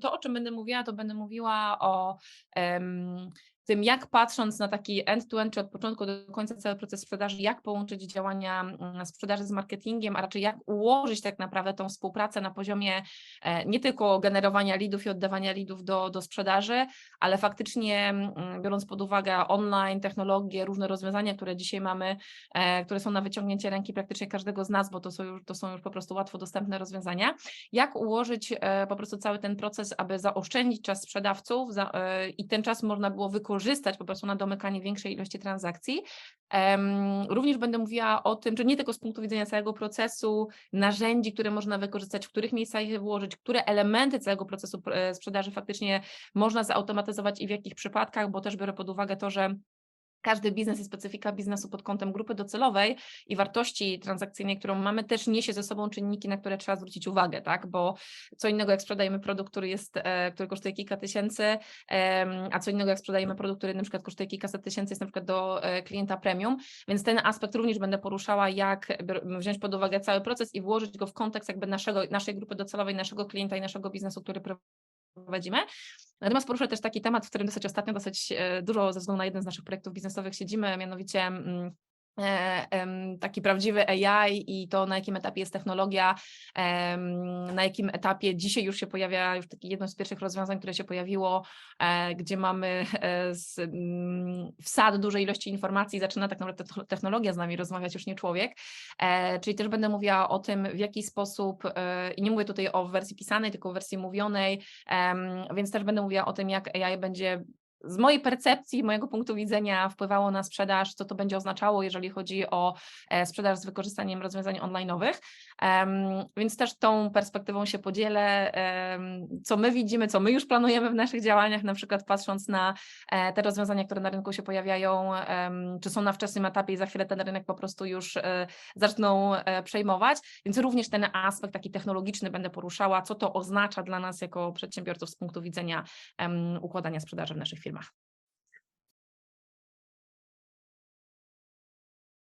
To, o czym będę mówiła, to będę mówiła o em, tym, jak patrząc na taki end-to-end, czy od początku do końca cały proces sprzedaży, jak połączyć działania mm, sprzedaży z marketingiem, a raczej jak ułożyć tak naprawdę tą współpracę na poziomie e, nie tylko generowania leadów i oddawania leadów do, do sprzedaży, ale faktycznie mm, biorąc pod uwagę online, technologie, różne rozwiązania, które dzisiaj mamy, e, które są na wyciągnięcie ręki praktycznie każdego z nas, bo to są już, to są już po prostu łatwo dostępne rozwiązania, jak ułożyć e, po prostu cały ten proces, aby zaoszczędzić czas sprzedawców i ten czas można było wykorzystać wykorzystać po prostu na domykanie większej ilości transakcji. Również będę mówiła o tym, że nie tylko z punktu widzenia całego procesu, narzędzi, które można wykorzystać, w których miejscach je włożyć, które elementy całego procesu e, sprzedaży faktycznie można zautomatyzować i w jakich przypadkach, bo też biorę pod uwagę to, że każdy biznes i specyfika biznesu pod kątem grupy docelowej i wartości transakcyjnej, którą mamy, też niesie ze sobą czynniki, na które trzeba zwrócić uwagę, tak? Bo co innego, jak sprzedajemy produkt, który jest, e, który kosztuje kilka tysięcy, a co innego, jak sprzedajemy produkt, który na przykład kosztuje kilkaset tysięcy, jest na przykład do e, klienta premium, więc ten aspekt również będę poruszała, jak wziąć pod uwagę cały proces i włożyć go w kontekst jakby naszego, naszej grupy docelowej, naszego klienta i naszego biznesu, który prowadzimy. Natomiast poruszę też taki temat, w którym dosyć ostatnio, dosyć e, dużo ze względu na jeden z naszych projektów biznesowych siedzimy, mianowicie mm, taki prawdziwy AI i to na jakim etapie jest technologia, na jakim etapie dzisiaj już się pojawia, już taki jedno z pierwszych rozwiązań, które się pojawiło, e, gdzie mamy e, mm, wsad dużej ilości informacji, zaczyna tak naprawdę technologia z nami rozmawiać, już nie człowiek, czyli też będę mówiła o tym, w jaki sposób, i nie mówię tutaj o wersji pisanej, tylko o wersji mówionej, więc też będę mówiła o tym, jak AI będzie z mojej percepcji, mojego punktu widzenia wpływało na sprzedaż, co to będzie oznaczało, jeżeli chodzi o e, sprzedaż z wykorzystaniem rozwiązań online'owych. Więc też tą perspektywą się podzielę, co my widzimy, co my już planujemy w naszych działaniach, na przykład patrząc na e, te rozwiązania, które na rynku się pojawiają, czy są na wczesnym etapie i za chwilę ten rynek po prostu już e, zaczną przejmować. Więc również ten aspekt taki technologiczny będę poruszała, co to oznacza dla nas jako przedsiębiorców z punktu widzenia układania sprzedaży w naszych firmach. ます。